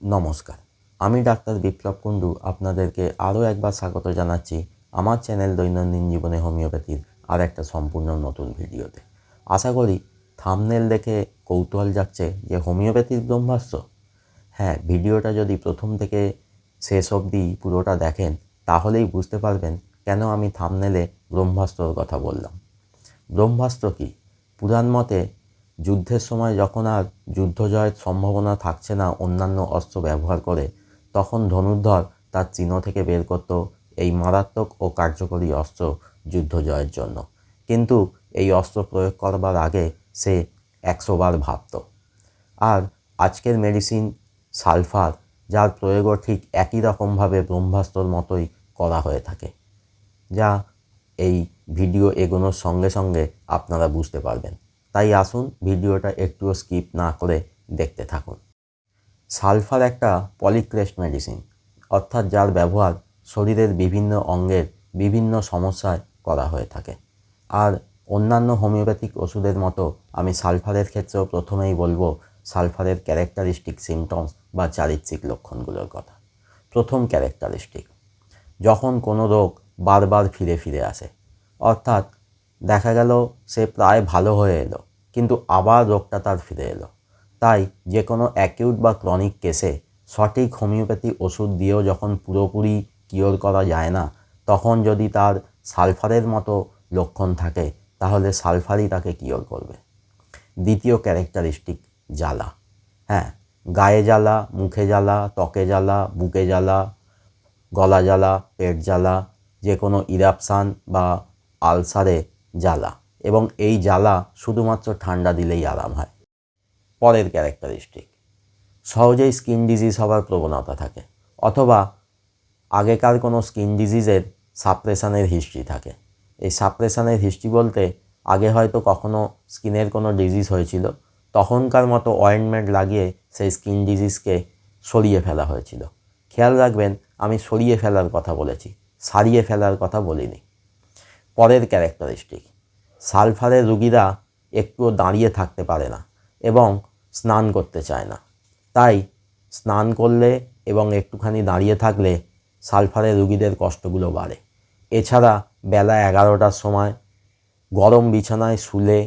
নমস্কার। আমি ডাক্তার বিপ্লব কুণ্ডু আপনাদেরকে আরও একবার স্বাগত জানাচ্ছি আমার চ্যানেল দৈনন্দিন জীবনে হোমিওপ্যাথির আর একটা সম্পূর্ণ নতুন ভিডিওতে। আশা করি থামনেল দেখে কৌতূহল যাচ্ছে যে হোমিওপ্যাথির ব্রহ্মাস্ত্র? হ্যাঁ ভিডিওটা যদি প্রথম থেকে শেষ অবধি পুরোটা দেখেন, তাহলেই বুঝতে পারবেন কেন আমি থামনেলে ব্রহ্মাস্ত্রর কথা বললাম। ব্রহ্মাস্ত্র কী? পুরাণ মতে যুদ্ধের সময় যখন আর যুদ্ধ জয়ের সম্ভাবনা থাকছে না অন্যান্য অস্ত্র ব্যবহার করে, তখন ধনুর্ধর তার চিহ্ন থেকে বের করত এই মারাত্মক ও কার্যকরী অস্ত্র যুদ্ধ জয়ের জন্য। কিন্তু এই অস্ত্র প্রয়োগ করবার আগে সে একশোবার ভাবত। আর আজকের মেডিসিন সালফার, যার প্রয়োগও ঠিক একই রকমভাবে ব্রহ্মাস্ত্রর মতোই করা হয়ে থাকে, যা এই ভিডিও এগোনোর সঙ্গে সঙ্গে আপনারা বুঝতে পারবেন। তাই আসুন ভিডিওটা একটুও স্কিপ না করে দেখতে থাকুন। সালফার একটা পলিক্রেস্ট মেডিসিন, অর্থাৎ যার ব্যবহার শরীরের বিভিন্ন অঙ্গের বিভিন্ন সমস্যায় করা হয়ে থাকে। আর অন্যান্য হোমিওপ্যাথিক ওষুধের মতো আমি সালফারের ক্ষেত্রেও প্রথমেই বলব সালফারের ক্যারেক্টারিস্টিক সিমটমস বা চারিত্রিক লক্ষণগুলোর কথা। প্রথম ক্যারেক্টারিস্টিক, যখন কোনো রোগ বারবার ফিরে ফিরে আসে, অর্থাৎ দেখা গেল সে প্রায় ভালো হয়ে এলো কিন্তু আবার রোগটা তার ফিরে এলো। তাই যে কোনো অ্যাকিউট বা ক্রনিক কেসে সঠিক হোমিওপ্যাথি ওষুধ দিয়েও যখন পুরোপুরি কিওর করা যায় না, তখন যদি তার সালফারের মতো লক্ষণ থাকে, তাহলে সালফারই তাকে কিওর করবে। দ্বিতীয় ক্যারেক্টারিস্টিক জ্বালা। হ্যাঁ গায়ে জ্বালা, মুখে জ্বালা, ত্বকে জ্বালা, বুকে জ্বালা, গলা জ্বালা, পেট জ্বালা যে কোনো ইরাপশান বা আলসারে জ্বালা। এবং এই জ্বালা শুধুমাত্র ঠান্ডা দিলেই আরাম হয়। পরের ক্যারেক্টারিস্টিক। সহজেই স্কিন ডিজিজ হওয়ার প্রবণতা থাকে, অথবা আগেকার কোনো স্কিন ডিজিজের সাপ্রেশানের হিস্ট্রি থাকে। এই সাপ্রেশানের হিস্ট্রি বলতে আগে হয়তো কখনো স্কিনের কোনো ডিজিজ হয়েছিল, তখনকার মতো অয়েন্টমেন্ট লাগিয়ে সেই স্কিন ডিজিজকে সরিয়ে ফেলা হয়েছিল। খেয়াল রাখবেন, আমি সরিয়ে ফেলার কথা বলেছি, সারিয়ে ফেলার কথা বলিনি। পরের ক্যারেক্টারিস্টিক। সালফারের রুগীরা একটুও দাঁড়িয়ে থাকতে পারে না এবং স্নান করতে চায় না। তাই স্নান করলে এবং একটুখানি দাঁড়িয়ে থাকলে সালফারের রুগীদের কষ্টগুলো বাড়ে। এছাড়া বেলা এগারোটার সময় গরম বিছানায় শুলে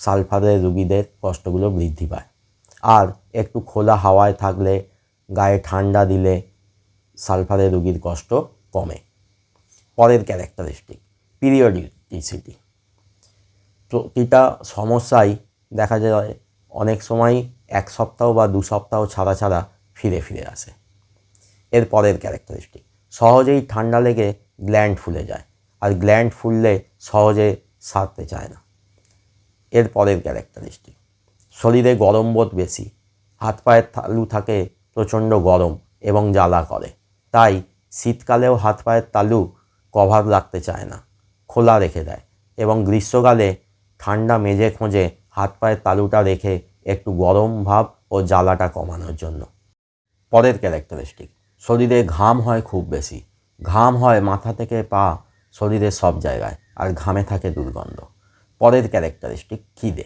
সালফারের রুগীদের কষ্টগুলো বৃদ্ধি পায়। আর একটু খোলা হাওয়ায় থাকলে গায়ে ঠান্ডা দিলে সালফারের রুগীর কষ্ট কমে। পরের ক্যারেক্টারিস্টিক পিরিয়ডিসিটি প্রতিটা সমস্যাই দেখা যায় অনেক সময় এক সপ্তাহ বা দু সপ্তাহ ছাড়া ছাড়া ফিরে ফিরে আসে। এর পরের ক্যারেক্টারিস্টিক সহজেই ঠান্ডা লেগে গ্ল্যান্ড ফুলে যায় আর গ্ল্যান্ড ফুললে সহজে সারতে চায় না। এর পরের ক্যারেক্টারিস্টিক শরীরে গরম বোধ বেশি, হাত পায়ের তালু থাকে প্রচণ্ড গরম এবং জ্বালা করে, তাই শীতকালেও হাত পায়ের তালু কভার রাখতে চায় না, খোলা রেখে দেয় এবং গ্রীষ্মকালে ঠান্ডা মেজে খোঁজে হাত পায়ের তালুটা রেখে একটু গরম ভাব ও জ্বালাটা কমানোর জন্য। পরের ক্যারেক্টারিস্টিক, শরীরে ঘাম হয় খুব বেশি। ঘাম হয় মাথা থেকে পা শরীরের সব জায়গায়, আর ঘামে থাকে দুর্গন্ধ। পরের ক্যারেক্টারিস্টিক, খিদে।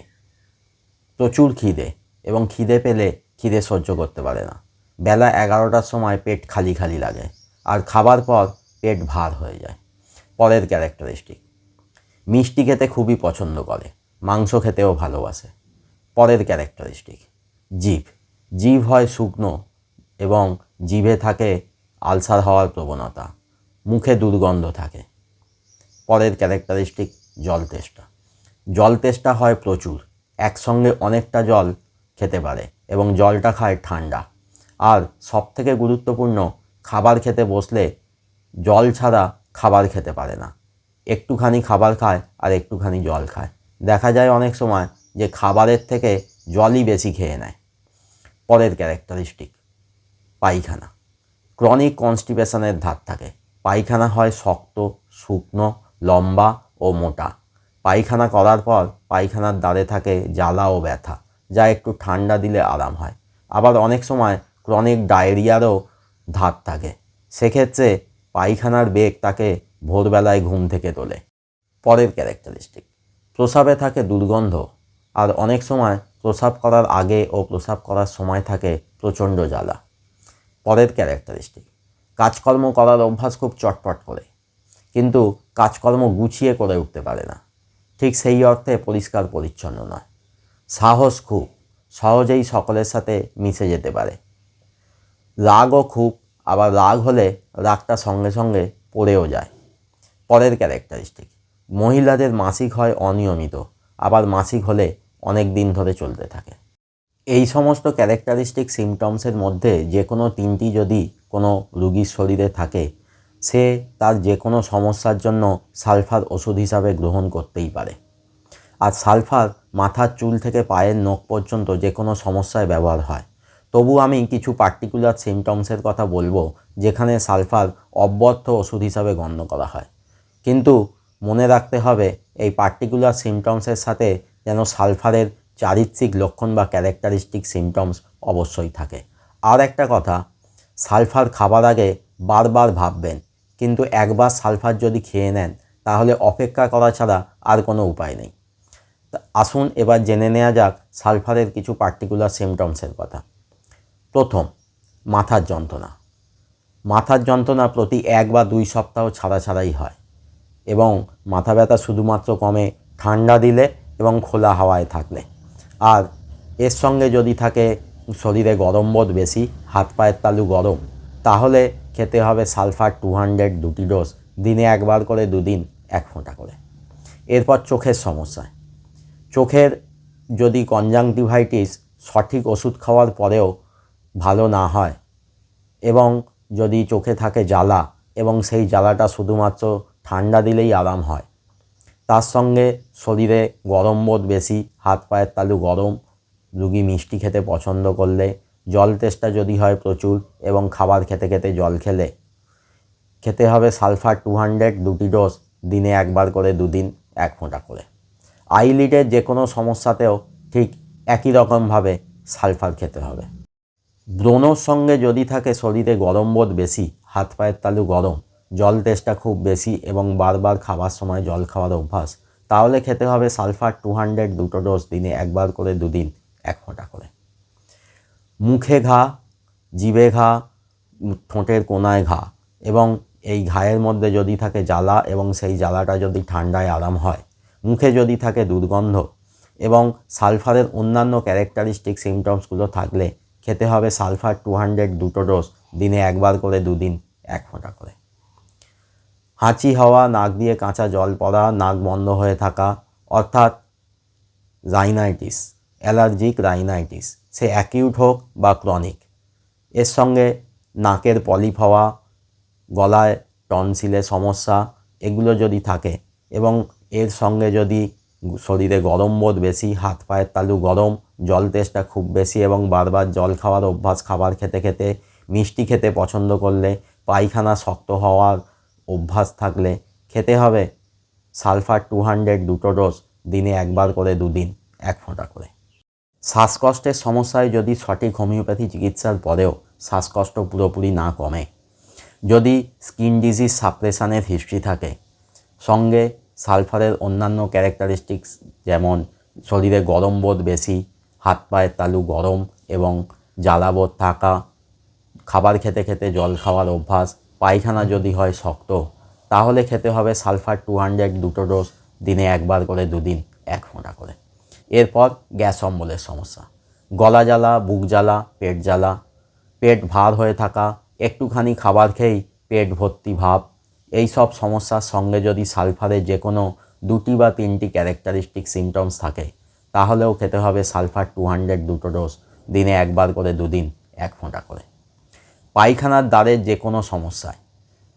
প্রচুর খিদে, এবং খিদে পেলে খিদে সহ্য করতে পারে না। বেলা এগারোটার সময় পেট খালি খালি লাগে, আর খাবার পর পেট ভার হয়ে যায়। পরের ক্যারেক্টারিস্টিক মিষ্টি খেতে খুবই পছন্দ করে, মাংস খেতেও ভালোবাসে। পরের ক্যারেক্টারিস্টিক জিভ জিভ হয় শুকনো এবং জিভে থাকে আলসার হওয়ার প্রবণতা, মুখে দুর্গন্ধ থাকে। পরের ক্যারেক্টারিস্টিক, জল তেষ্টা। জল তেষ্টা হয় প্রচুর, একসঙ্গে অনেকটা জল খেতে পারে এবং জলটা খায় ঠান্ডা। আর সবথেকে গুরুত্বপূর্ণ, খাবার খেতে বসলে জল ছাড়া খাবার খেতে পারে না। একটুখানি খাবার খায় আর একটুখানি জল খায়। দেখা যায় অনেক সময় যে খাবারের থেকে জলই বেশি খেয়ে নেয়। পরের ক্যারেক্টারিস্টিক, পায়খানা। ক্রনিক কনস্টিপেশনের ধার থাকে। পায়খানা হয় শক্ত, শুকনো, লম্বা ও মোটা। পায়খানা করার পর পায়খানার দ্বারে থাকে জ্বালা ও ব্যথা, যা একটু ঠান্ডা দিলে আরাম হয়। আবার অনেক সময় ক্রনিক ডায়রিয়ারও ধার থাকে। সেক্ষেত্রে পায়খানার বেগ তাকে ভোরবেলায় ঘুম থেকে তোলে। পরের ক্যারেক্টারিস্টিক প্রসাবে থাকে দুর্গন্ধ, আর অনেক সময় প্রসাব করার আগে ও প্রসাব করার সময় থাকে প্রচণ্ড জ্বালা। পরের ক্যারেক্টারিস্টিক কাজকর্ম করার অভ্যাস খুব চটপট করে, কিন্তু কাজকর্ম গুছিয়ে করে উঠতে পারে না। ঠিক সেই অর্থে পরিষ্কার পরিচ্ছন্ন নয়। সাহস খুব, সহজেই সকলের সাথে মিশে যেতে পারে। রাগও খুব, আবার রাগ হলে রাগটা সঙ্গে সঙ্গে পড়েও যায়। পরের ক্যারেক্টারিস্টিক। মহিলাদের মাসিক হয় অনিয়মিত, আবার মাসিক হলে অনেক দিন ধরে চলতে থাকে। এই সমস্ত ক্যারেক্টারিস্টিক সিমটমসের মধ্যে যে কোনো তিনটি যদি কোনো রুগীর শরীরে থাকে, সে তার যে কোনো সমস্যার জন্য সালফার ওষুধ হিসাবে গ্রহণ করতেই পারে। আর সালফার মাথার চুল থেকে পায়ের নখ পর্যন্ত যে কোনো সমস্যায় ব্যবহার হয়। তবু আমি কিছু পার্টিকুলার সিমটমসের কথা বলব, যেখানে সালফার অব্যর্থ ওষুধ হিসাবে গণ্য করা হয়। কিন্তু মনে রাখতে হবে, এই পার্টিকুলার সিমটমসের সাথে যেন সালফারের চারিত্রিক লক্ষণ বা ক্যারেক্টারিস্টিক সিমটমস অবশ্যই থাকে। আর একটা কথা, সালফার খাবার আগে বারবার ভাববেন, কিন্তু একবার সালফার যদি খেয়ে নেন, তাহলে অপেক্ষা করা ছাড়া আর কোনো উপায় নেই। আসুন এবার জেনে নেওয়া যাক সালফারের কিছু পার্টিকুলার সিমটমসের কথা। প্রথম, মাথার যন্ত্রণা। মাথার যন্ত্রণা প্রতি এক বা দুই সপ্তাহ ছাড়া ছাড়াই হয়। এবং মাথা ব্যথা শুধুমাত্র কমে, ঠান্ডা দিলে এবং খোলা হাওয়ায় থাকলে। আর এর সঙ্গে যদি থাকে শরীরে গরম বোধ বেশি, হাত পায়ের তালু গরম, তাহলে খেতে হবে সালফার টু হান্ড্রেড দুটি ডোজ, দিনে একবার করে দুদিন এক ফোঁটা করে। এরপর চোখের সমস্যা। চোখের যদি কনজাংটিভাইটিস সঠিক ওষুধ খাওয়ার পরেও ভালো না হয় এবং যদি চোখে থাকে জ্বালা এবং সেই জ্বালাটা শুধুমাত্র ঠান্ডা দিলেই আরাম হয়। তার সঙ্গে শরীরে গরম বোধ বেশি, হাত পায়ের তালু গরম, রুগী মিষ্টি খেতে পছন্দ করলে, জল তেষ্টা যদি হয় প্রচুর এবং খাবার খেতে খেতে জল খেলে। খেতে হবে সালফার টু হান্ড্রেড দুটি ডোজ দিনে একবার করে দুদিন এক ফোঁটা করে। আইলিডের যে কোনো সমস্যাতেও ঠিক একই রকমভাবে সালফার খেতে হবে। ব্রণর সঙ্গে যদি থাকে শরীরে গরম বোধ বেশি, হাত পায়ের তালু গরম জল তেষ্টা খুব বেশি এবং বারবার খাবার সময় জল খাওয়ার অভ্যাস, তাহলে খেতে হবে সালফার টু হান্ড্রেড দুটো ডোজ দিনে একবার করে দুদিন, এক ফোঁটা করে। মুখে ঘা, জিভে ঘা, ঠোঁটের কোনায় ঘা এবং এই ঘায়ের মধ্যে যদি থাকে জ্বালা এবং সেই জ্বালাটা যদি ঠান্ডায় আরাম হয়, মুখে যদি থাকে দুর্গন্ধ এবং সালফারের অন্যান্য ক্যারেক্টারিস্টিক সিমটমসগুলো থাকলে খেতে হবে সালফার টু হান্ড্রেড দুটো ডোজ দিনে একবার করে দুদিন, এক ফোঁটা করে। হাঁচি হওয়া, নাক দিয়ে কাঁচা জল পড়া, নাক বন্ধ হয়ে থাকা, অর্থাৎ রাইনাইটিস অ্যালার্জিক রাইনাইটিস সে অ্যাকিউট হোক বা ক্রনিক এর সঙ্গে নাকের পলিপ হওয়া, গলায় টনসিলের সমস্যা, এগুলো যদি থাকে এবং এর সঙ্গে যদি শরীরে গরম বোধ বেশি, হাত পায়ের তালু গরম, জল তেষ্টা খুব বেশি এবং বারবার জল খাওয়ার অভ্যাস খাবার খেতে খেতে মিষ্টি খেতে পছন্দ করলে পায়খানা শক্ত হওয়ার অভ্যাস থাকলে খেতে হবে। সালফার টু হান্ড্রেড দুটো ডোজ দিনে একবার করে দুদিন, এক ফোঁটা করে। শ্বাসকষ্টের সমস্যায় যদি সঠিক হোমিওপ্যাথি চিকিৎসার পরেও শ্বাসকষ্ট পুরোপুরি না কমে, যদি স্কিন ডিজিজ সাপ্রেশানের হিস্ট্রি থাকে, সঙ্গে সালফারের অন্যান্য ক্যারেক্টারিস্টিক্স যেমন শরীরে গরম বোধ বেশি, হাত পায়ের তালু গরম এবং জ্বালাবোধ থাকা, খাবার খেতে খেতে জল খাওয়ার অভ্যাস পায়খানা যদি হয় শক্ত, তাহলে খেতে হবে সালফার টু হান্ড্রেড দুটো ডোজ, দিনে একবার করে দুদিন, এক ফোঁটা করে। এরপর গ্যাস অম্বলের সমস্যা। গলা জ্বালা, বুক জ্বালা, পেট জ্বালা, পেট ভার হয়ে থাকা, একটুখানি খাবার খেয়েই পেট ভর্তি ভাব, এই সব সমস্যার সঙ্গে যদি সালফারের যে কোনো দুটি বা তিনটি ক্যারেক্টারিস্টিক সিমটমস থাকে, তাহলেও খেতে হবে সালফার টু হান্ড্রেড দুটো ডোজ, দিনে একবার করে দুদিন, এক ফোঁটা করে। পায়খানার দ্বারে যে কোনো সমস্যায়।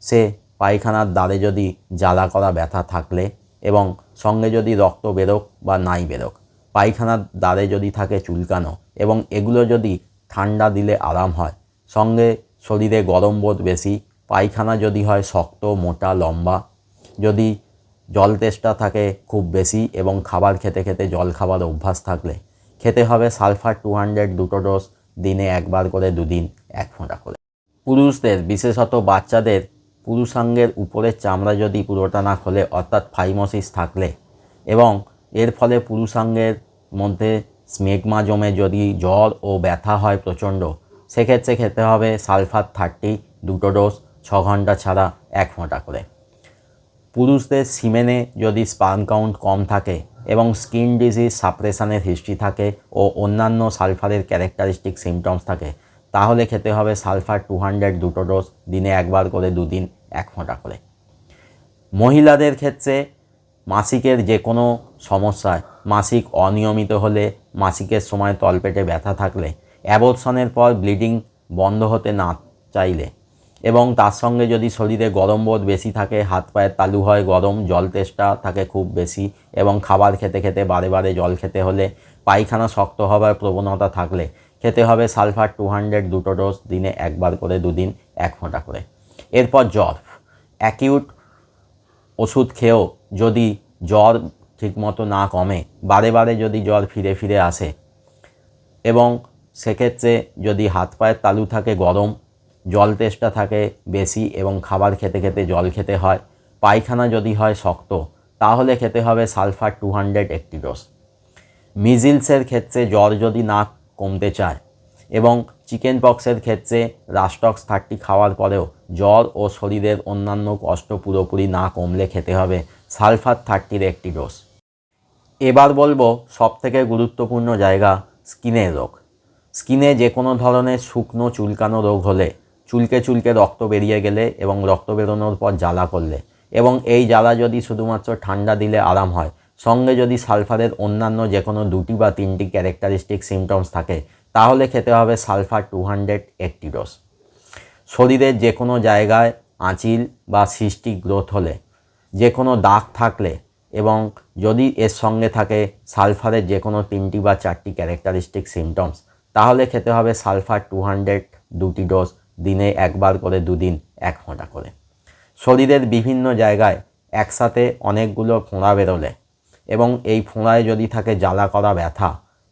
সে পায়খানার দ্বারে যদি জ্বালা করা ব্যথা থাকলে এবং সঙ্গে যদি রক্ত বেরোক বা নাই বেরোক, পায়খানার দ্বারে যদি থাকে চুলকানো এবং এগুলো যদি ঠান্ডা দিলে আরাম হয়, সঙ্গে শরীরে গরম বোধ বেশি, পায়খানা যদি হয় শক্ত, মোটা, লম্বা, যদি জল তেষ্টা থাকে খুব বেশি এবং খাবার খেতে খেতে জল খাবার অভ্যাস থাকলে, খেতে হবে সালফার টু হান্ড্রেড দুটো ডোজ দিনে একবার করে দুদিন এক ফোঁটা করে। পুরুষদের, বিশেষত বাচ্চাদের, পুরুষাঙ্গের উপরের চামড়া যদি পুরোটা না খোলে, অর্থাৎ ফাইমোসিস থাকলে, এবং এর ফলে পুরুষাঙ্গের মধ্যে স্মেগমা জমে যদি জ্বর ও ব্যথা হয় প্রচণ্ড, সেক্ষেত্রে খেতে হবে সালফার থার্টি, দুটো ডোজ, ছ ঘণ্টা ছাড়া এক ফোঁটা করে। পুরুষদের সিমেনে যদি স্পান কাউন্ট কম থাকে এবং স্কিন ডিজিজ, সাপ্রেশনের হিস্ট্রি থাকে ও অন্যান্য সালফারের ক্যারেক্টারিস্টিক সিমটমস থাকে তাহলে খেতে হবে সালফার টু হান্ড্রেড দুটো ডোজ দিনে একবার করে দুদিন এক ফোঁটা করে। মহিলাদের ক্ষেত্রে মাসিকের যে কোনো সমস্যায়, মাসিক অনিয়মিত হলে, মাসিকের সময় তলপেটে ব্যথা থাকলে অ্যাবর্শনের পর ব্লিডিং বন্ধ হতে না চাইলে, এবং তার সঙ্গে যদি শরীরে গরম বোধ বেশি থাকে, হাত পায়ের তালু হয় গরম, জল তেষ্টা থাকে খুব বেশি, এবং খাবার খেতে খেতে বারে বারে জল খেতে হলে পায়খানা শক্ত হবার প্রবণতা থাকলে খেতে হবে সালফার টু হান্ড্রেড দুটো ডোজ দিনে একবার করে দুদিন, এক ফোঁটা করে। এরপর জ্বর। অ্যাকিউট ওষুধ খেয়েও যদি জ্বর ঠিকমতো না কমে, বারে বারে যদি জ্বর ফিরে ফিরে আসে এবং সেক্ষেত্রে যদি হাত পায়ের তালু থাকে গরম, জল তেষ্টা থাকে বেশি এবং খাবার খেতে খেতে জল খেতে হয়, পায়খানা যদি হয় শক্ত, তাহলে খেতে হবে সালফার টু হান্ড্রেড একটি ডোজ মিজিলসের ক্ষেত্রে জ্বর যদি না কমতে চায়। এবং চিকেন পক্সের ক্ষেত্রে রাস্টক্স থার্টি খাওয়ার পরেও জ্বর ও শরীরের অন্যান্য কষ্ট পুরোপুরি না কমলে খেতে হবে সালফার থার্টির একটি ডোজ। এবার বলব সবথেকে গুরুত্বপূর্ণ জায়গা স্কিনের রোগ। স্কিনে যে কোনো ধরনের শুকনো চুলকানো রোগ হলে চুলকে চুলকে রক্ত বেরিয়ে গেলে এবং রক্ত বেরোনোর পর জ্বালা করলে এবং এই জ্বালা যদি শুধুমাত্র ঠান্ডা দিলে আরাম হয় সঙ্গে যদি সালফারের অন্যান্য যে কোনো দুটি বা তিনটি ক্যারেক্টারিস্টিক সিমটমস থাকে, তাহলে খেতে হবে সালফার টু হান্ড্রেড একটি ডোজ শরীরের যে কোনো জায়গায় আঁচিল বা সৃষ্টি গ্রোথ হলে যে কোনো দাগ থাকলে এবং যদি এর সঙ্গে থাকে সালফারের যে কোনো তিনটি বা চারটি ক্যারেক্টারিস্টিক সিমটমস তাহলে খেতে হবে সালফার টু হান্ড্রেড দুটি ডোজ দিনে একবার করে দুদিন এক ফোঁটা করে। শরীরের বিভিন্ন জায়গায় একসাথে অনেকগুলো ফোঁড়া বেরোলে এবং এই ফোঁড়ায় যদি থাকে জ্বালা করা ব্যথা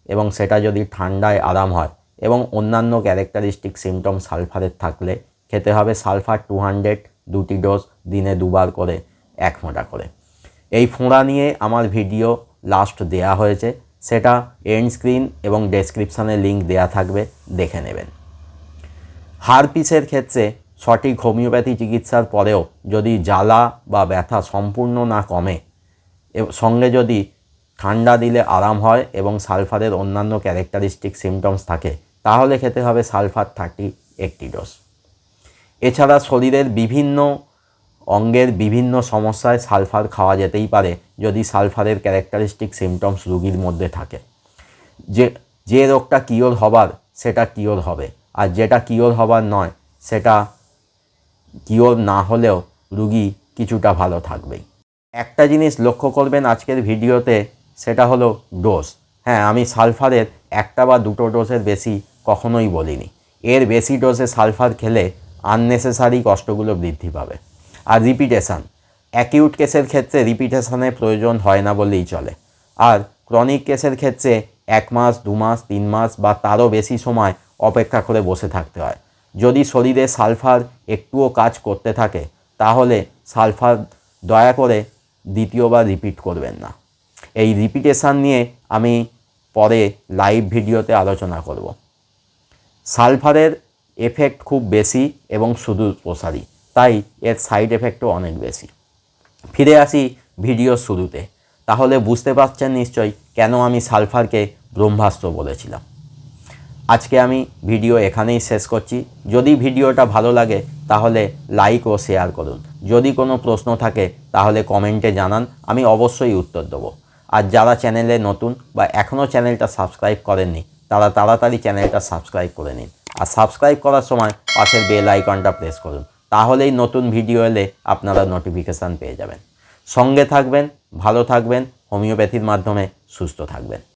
এবং সেটা যদি ঠান্ডায় আরাম হয় এবং অন্যান্য ক্যারেক্টারিস্টিক সিমটম সালফারের থাকলে খেতে হবে সালফার টু হান্ড্রেড দুটি ডোজ দিনে দুবার করে, এক ফোঁটা করে। এই ফোঁড়া নিয়ে আমার ভিডিও লাস্ট দেয়া হয়েছে, সেটা এন্ড স্ক্রিন এবং ডেসক্রিপশানে লিঙ্ক দেয়া থাকবে, দেখে নেবেন। হারপিসের ক্ষেত্রে সঠিক হোমিওপ্যাথি চিকিৎসার পরেও যদি জ্বালা বা ব্যথা সম্পূর্ণ না কমে সঙ্গে যদি ঠান্ডা দিলে আরাম হয় এবং সালফারের অন্যান্য ক্যারেক্টারিস্টিক সিমটমস থাকে, তাহলে খেতে হবে সালফার থার্টি একটি ডোজ এছাড়া শরীরের বিভিন্ন অঙ্গের বিভিন্ন সমস্যায় সালফার খাওয়া যেতেই পারে যদি সালফারের ক্যারেক্টারিস্টিক সিমটমস রুগীর মধ্যে থাকে। যে যে রোগটা কিওর হবার, সেটা কিওর হবে। আর যেটা কিওর হবার নয়, সেটা কিওর না হলেও রুগী কিছুটা ভালো থাকবেই। একটা জিনিস লক্ষ্য করবেন আজকের ভিডিওতে, সেটা হলো ডোজ। হ্যাঁ আমি সালফারের একটা বা দুটো ডোজের বেশি কখনোই বলিনি। এর বেশি ডোজে সালফার খেলে আননেসেসারি কষ্টগুলো বৃদ্ধি পাবে। আর রিপিটেশান অ্যাকিউট কেসের ক্ষেত্রে রিপিটেশানের প্রয়োজন হয় না বললেই চলে। আর ক্রনিক কেসের ক্ষেত্রে এক মাস, দু মাস, তিন মাস বা তারও বেশি সময় অপেক্ষা করে বসে থাকতে হয়। যদি শরীরে সালফার একটুও কাজ করতে থাকে, তাহলে সালফার দয়া করে দ্বিতীয়বার রিপিট করবেন না। এই রিপিটেশান নিয়ে আমি পরে লাইভ ভিডিওতে আলোচনা করব। সালফারের এফেক্ট খুব বেশি এবং সুদূর প্রসারী, তাই এর সাইড এফেক্টও অনেক বেশি। ফিরে আসি ভিডিওর শুরুতে। তাহলে বুঝতে পারছেন নিশ্চয়ই কেন আমি সালফারকে ব্রহ্মাস্ত্র বলেছিলাম। আজকে আমি ভিডিও এখানেই শেষ করছি। যদি ভিডিওটা ভালো লাগে তাহলে লাইক ও শেয়ার করুন। যদি কোনো প্রশ্ন থাকে, তাহলে কমেন্টে জানান, আমি অবশ্যই উত্তর দেবো। আর যারা চ্যানেলে নতুন বা এখনও চ্যানেলটা সাবস্ক্রাইব করেননি, তারা তাড়াতাড়ি চ্যানেলটা সাবস্ক্রাইব করে নিন। আর সাবস্ক্রাইব করার সময় পাশের বেল আইকনটা প্রেস করুন, তাহলেই নতুন ভিডিও এলে আপনারা নোটিফিকেশান পেয়ে যাবেন। সঙ্গে থাকবেন, ভালো থাকবেন, হোমিওপ্যাথির মাধ্যমে সুস্থ থাকবেন।